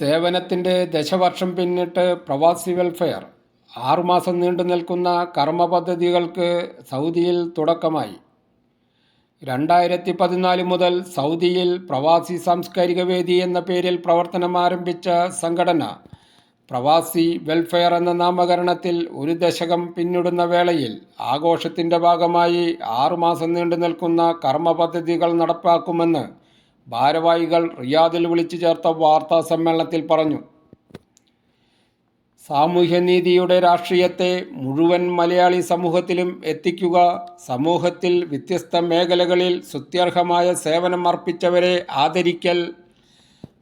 സേവനത്തിന്റെ ദശവർഷം പിന്നിട്ട് പ്രവാസി വെൽഫെയർ ആറുമാസം നീണ്ടു നിൽക്കുന്ന കർമ്മ പദ്ധതികൾക്ക് സൗദിയിൽ തുടക്കമായി. രണ്ടായിരത്തി പതിനാല് മുതൽ സൗദിയിൽ പ്രവാസി സാംസ്കാരിക വേദി എന്ന പേരിൽ പ്രവർത്തനം ആരംഭിച്ച സംഘടന പ്രവാസി വെൽഫെയർ എന്ന നാമകരണത്തിൽ ഒരു ദശകം പിന്നിടുന്ന വേളയിൽ ആഘോഷത്തിന്റെ ഭാഗമായി ആറുമാസം നീണ്ടു നിൽക്കുന്ന കർമ്മ പദ്ധതികൾ നടപ്പാക്കുമെന്ന് ഭാരവാഹികൾ റിയാദിൽ വിളിച്ചു ചേർത്ത വാർത്താ സമ്മേളനത്തിൽ പറഞ്ഞു സാമൂഹ്യനീതിയുടെ രാഷ്ട്രീയത്തെ മുഴുവൻ മലയാളി സമൂഹത്തിലും എത്തിക്കുക സമൂഹത്തിൽ വ്യത്യസ്ത മേഖലകളിൽ സുത്യർഹമായ സേവനം അർപ്പിച്ചവരെ ആദരിക്കൽ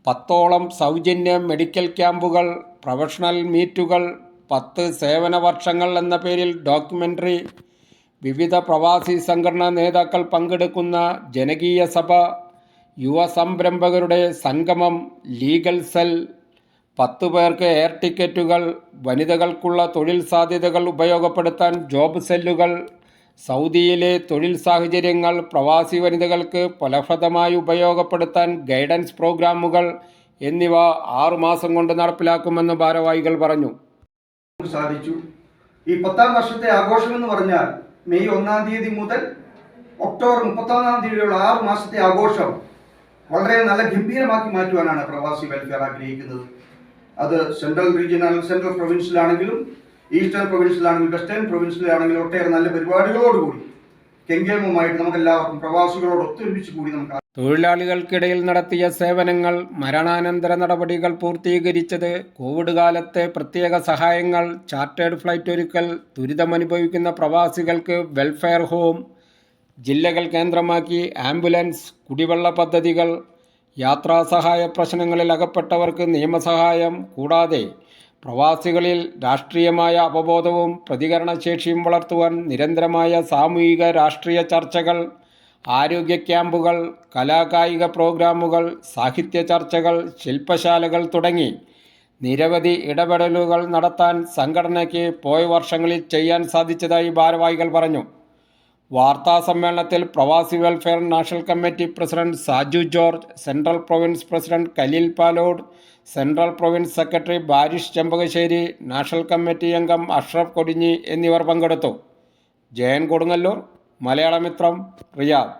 പത്തോളം സൗജന്യ മെഡിക്കൽ ക്യാമ്പുകൾ പ്രൊഫഷണൽ മീറ്റുകൾ പത്ത് സേവന വർഷങ്ങൾ എന്ന പേരിൽ ഡോക്യുമെന്ററി വിവിധ പ്രവാസി സംഘടനാ നേതാക്കൾ പങ്കെടുക്കുന്ന ജനകീയ സഭ യുവ സംരംഭകരുടെ സംഗമം ലീഗൽ സെൽ പത്ത് പേർക്ക് എയർ ടിക്കറ്റുകൾ വനിതകൾക്കുള്ള തൊഴിൽ സാധ്യതകൾ ഉപയോഗപ്പെടുത്താൻ ജോബ് സെല്ലുകൾ സൗദിയിലെ തൊഴിൽ സാഹചര്യങ്ങൾ പ്രവാസി വനിതകൾക്ക് ഫലപ്രദമായി ഉപയോഗപ്പെടുത്താൻ ഗൈഡൻസ് പ്രോഗ്രാമുകൾ എന്നിവ ആറുമാസം കൊണ്ട് നടപ്പിലാക്കുമെന്ന് ഭാരവാഹികൾ പറഞ്ഞു. സാധിച്ചു. ഈ പത്താം വർഷത്തെ ആഘോഷം എന്ന് പറഞ്ഞാൽ മെയ് ഒന്നാം തീയതി മുതൽ ഒക്ടോബർ മുപ്പത്തൊന്നാം തീയതിയുള്ള ആറ് മാസത്തെ ആഘോഷം വളരെ നല്ല ഗംഭീരമാക്കി മാറ്റുവാനാണ് പ്രവാസി വെൽഫെയർ ആഗ്രഹിക്കുന്നത്. അത് സെൻട്രൽ റീജിയണൽ സെൻട്രൽ പ്രൊവിൻസിലാണെങ്കിലും ഈസ്റ്റേൺ പ്രൊവിൻസിലാണെങ്കിലും വെസ്റ്റേൺ പ്രൊവിൻസിലാണെങ്കിലും ഒട്ടേറെ നല്ല പരിപാടികളോടുകൂടി കെങ്കേമമായിട്ട് നമുക്ക് എല്ലാവർക്കും പ്രവാസികളോട് ഒത്തൊരുമിച്ച് കൂടി നമുക്ക് തൊഴിലാളികൾക്കിടയിൽ നടത്തിയ സേവനങ്ങൾ മരണാനന്തര നടപടികൾ പൂർത്തീകരിച്ചത് കോവിഡ് കാലത്തെ പ്രത്യേക സഹായങ്ങൾ ചാർട്ടേഡ് ഫ്ലൈറ്റ് ഒരുക്കൽ ദുരിതമനുഭവിക്കുന്ന പ്രവാസികൾക്ക് വെൽഫെയർ ഹോം ജില്ലകൾ കേന്ദ്രമാക്കി ആംബുലൻസ് കുടിവെള്ള പദ്ധതികൾ യാത്രാസഹായ പ്രശ്നങ്ങളിൽ അകപ്പെട്ടവർക്ക് നിയമസഹായം കൂടാതെ പ്രവാസികളിൽ രാഷ്ട്രീയമായ അവബോധവും പ്രതികരണശേഷിയും വളർത്തുവാൻ നിരന്തരമായ സാമൂഹിക രാഷ്ട്രീയ ചർച്ചകൾ ആരോഗ്യ ക്യാമ്പുകൾ കലാകായിക പ്രോഗ്രാമുകൾ സാഹിത്യ ചർച്ചകൾ ശില്പശാലകൾ തുടങ്ങി നിരവധി ഇടപെടലുകൾ നടത്താൻ സംഘടനയ്ക്ക് പോയ വർഷങ്ങളിൽ ചെയ്യാൻ സാധിച്ചതായി ഭാരവാഹികൾ പറഞ്ഞു. വാർത്താ സമ്മേളനത്തിൽ Pravasi welfare national committee president Saju George central province president Kaleel Palode central province secretary Barish Chempakassery national committee അംഗം അഷ്റഫ് കൊടിഞ്ഞി എന്നിവർ പങ്കെടുത്തു. ജയൻ കൊടുങ്ങല്ലൂർ മലയാളമിത്രം റിയാദ്.